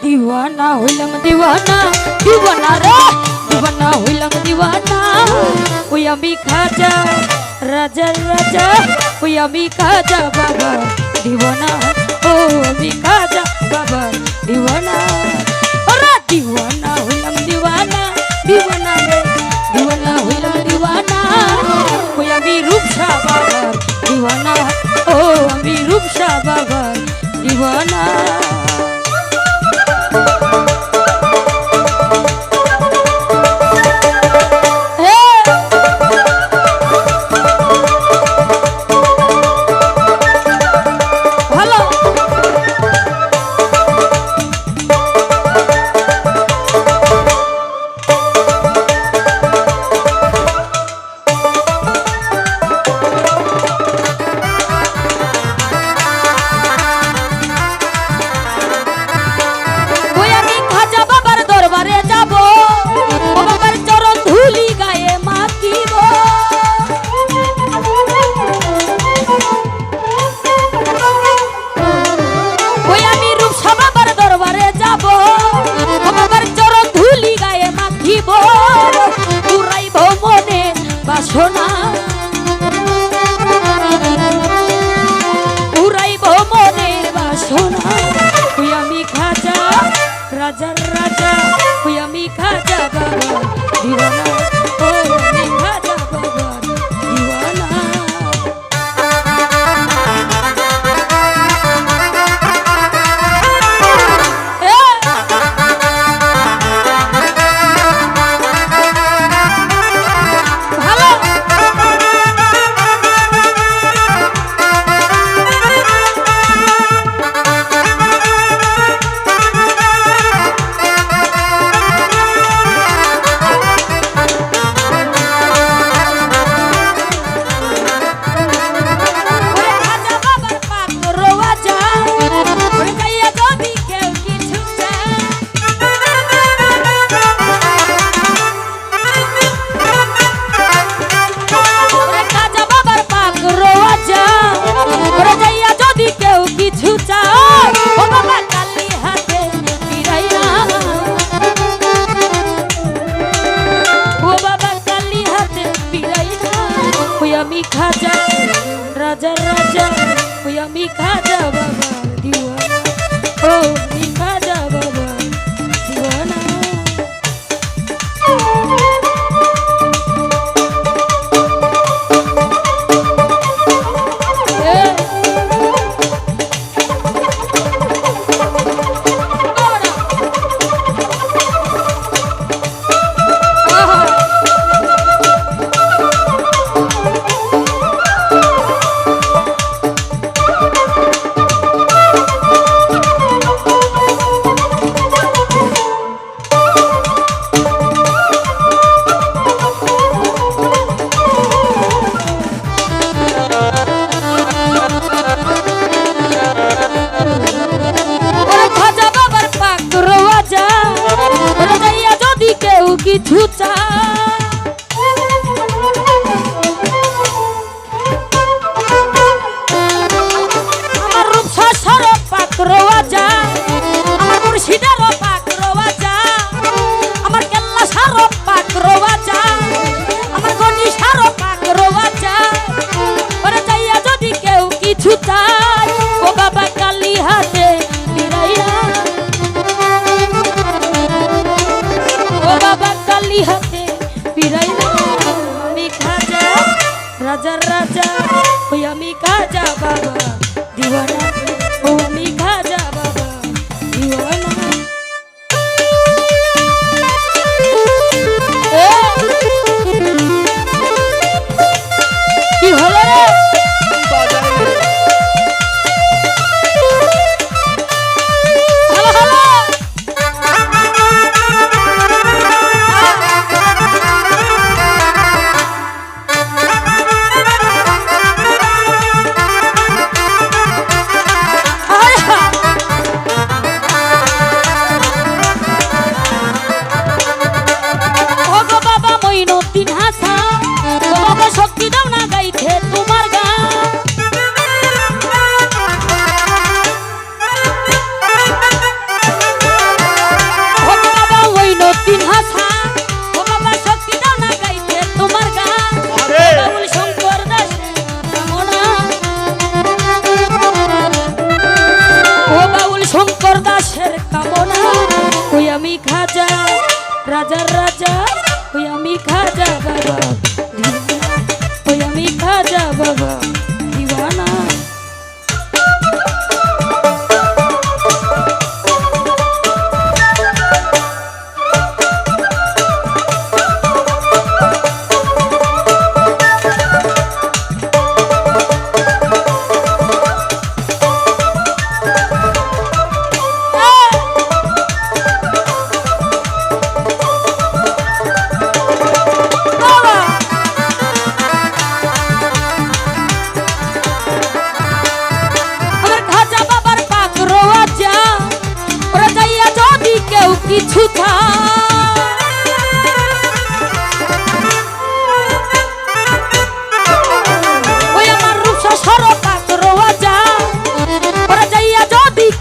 দিওয়ানা হইলাম দিওয়ানা দিওয়ানা রে দিওয়ানা হইলাম দিওয়ানা ওই আমি খাজা রাজা রাজা ওই আমি খাজা বাবা দিওয়ানা ও আমি খাজা বাবা দিওয়ানা ওরা দিওয়ানা হইলাম দিওয়ানা দিওয়ানা রে দিওয়ানা হইলাম দিওয়ানা ওই আমি রূপসা বাবা দিওয়ানা ও আমি রূপসা বাবা দিওয়ানা সোনা উড়াইব মনের বাসনা। তুই আমি খাজা রাজার রাজা তুই আমি খাজা বাবা। দিবানা রাজার রাজা ওই আমি কাজা বাবা। দিওয়ানা আমি খাজা রাজার রাজা ওই আমি খাজা বাবা। ওই আমি খাজা বাবা। কিছু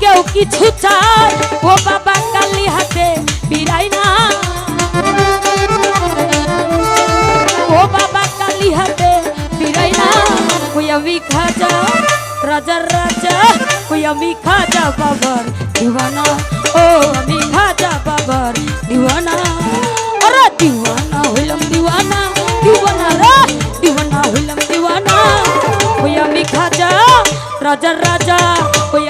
কেউ কিছু চায়, ও বাবা কালি হাতে বিরাই না। ও বাবা কালি হাতে বিরাই না। ওই আমি খাজা, রাজার রাজা ওই আমি খাজা বাবার দিওয়ানা। ও, আমি খাজা বাবার দিওয়ানা। আরে দিওয়ানা হইলাম দিওয়ানা দিওয়ানা রে, দিওয়ানা হইলাম দিওয়ানা। ওই আমি খাজা, রাজার রাজা, ওই